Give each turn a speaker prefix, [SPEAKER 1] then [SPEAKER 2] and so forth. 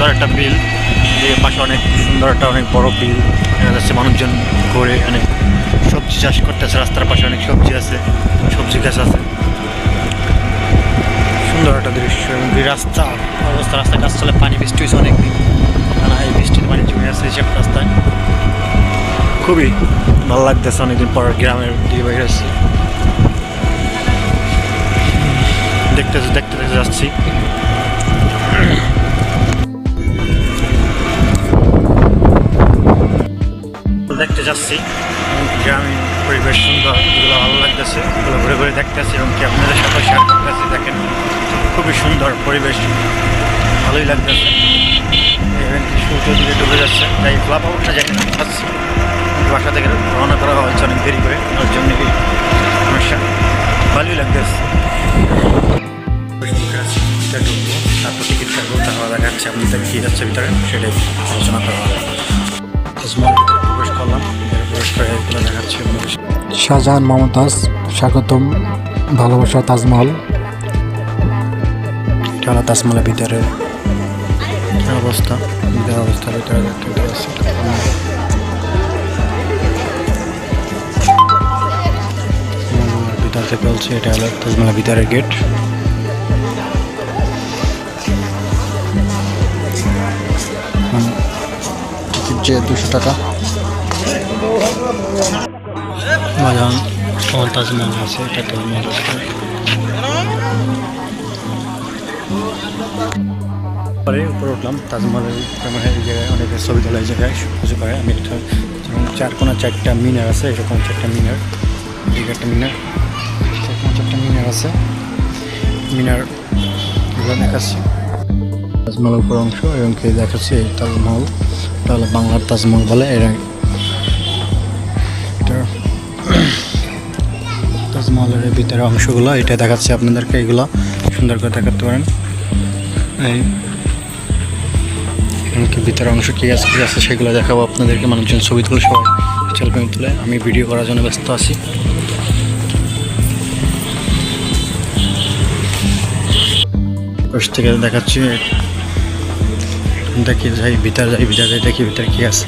[SPEAKER 1] সুন্দর একটা বিল যে পাশে অনেক সুন্দর একটা অনেক বড় বিল দেখা যাচ্ছে মানুষজন করে অনেক সবজি চাষ করতেছে, রাস্তার পাশে অনেক সবজি আছে, সবজি গাছ আছে। সুন্দর একটা দৃশ্য এবং রাস্তা, অবস্থা, রাস্তায় কাজ চলে, পানি বৃষ্টি হয়েছে অনেকদিন। কারণ এই বৃষ্টির পানি জমে আছে এইসব রাস্তায়। খুবই ভালো লাগতেছে অনেকদিন পর গ্রামের দিকে বাইরে আসছি। দেখতে দেখতে দেখতে যাচ্ছি। দেখতে যাচ্ছি। গ্রামীণ পরিবেশ সুন্দর, এগুলো ভালো লাগতেছে। এগুলো ঘুরে ঘুরে দেখতেছি এবং কি আপনাদের সাথে শেয়ার করতেছি দেখেন, খুবই সুন্দর পরিবেশ। ভালোই লাগতেছে। এবং সূর্য দিকে ডুবে যাচ্ছে। তাই ক্লাব আউটটা যাই না যাচ্ছি কিন্তু বাসা থেকে রওনা করা হয়েছে অনেক দেরি করে। ওর জন্য কি সমস্যা? ভালোই লাগতেছে। তারপর টিকিট কাটবো, তারপর দেখাচ্ছে আপনাদের কী যাচ্ছে ভিতরে, সেটাই আলোচনা করা হবে। করলাম
[SPEAKER 2] শাহজাহান মমতাজ স্বাগতম। ভালোবাসা তাজমহল।
[SPEAKER 1] এটা হলো তাজমহলের ভিতরে অবস্থা। ভিতরে অবস্থা ভিতরে দেখতে পাচ্ছি। ভিতর থেকে বলছি এটা হলো তাজমহলের ভিতরের গেট।
[SPEAKER 2] যে দুশো টাকা।
[SPEAKER 1] বাজান আমার তাজমহল আছে এটা আছে পরে উপরে উঠলাম তাজমহলের মানে এই জায়গায় অনেকে ছবি তোলা এই জায়গায় কিছু করে আমি একটা যেমন চার কোনা চারটা মিনার আছে এরকম চারটা মিনার একটা মিনার চার চারটা মিনার আছে মিনার দেখাচ্ছি তাজমহলের উপর অংশ এবং কি দেখাচ্ছি এই তাজমহল এটা হলো বাংলার তাজমহল বলে এরা তাজমহলের ভিতরে অংশগুলো, এটা দেখাচ্ছে আপনাদেরকে, এগুলো সুন্দর করে দেখাতে পারেন। এই ভিতরে অংশ কী আছে কী আছে সেগুলো দেখাবো আপনাদেরকে, মানুষজন ছবি তুলে সবাই সেলফি তুলে। আমি ভিডিও করার জন্য ব্যস্ত আছি। থেকে দেখাচ্ছি, দেখি যাই, ভিতরে যাই ভিতরে যাই, দেখি ভিতরে কী আছে।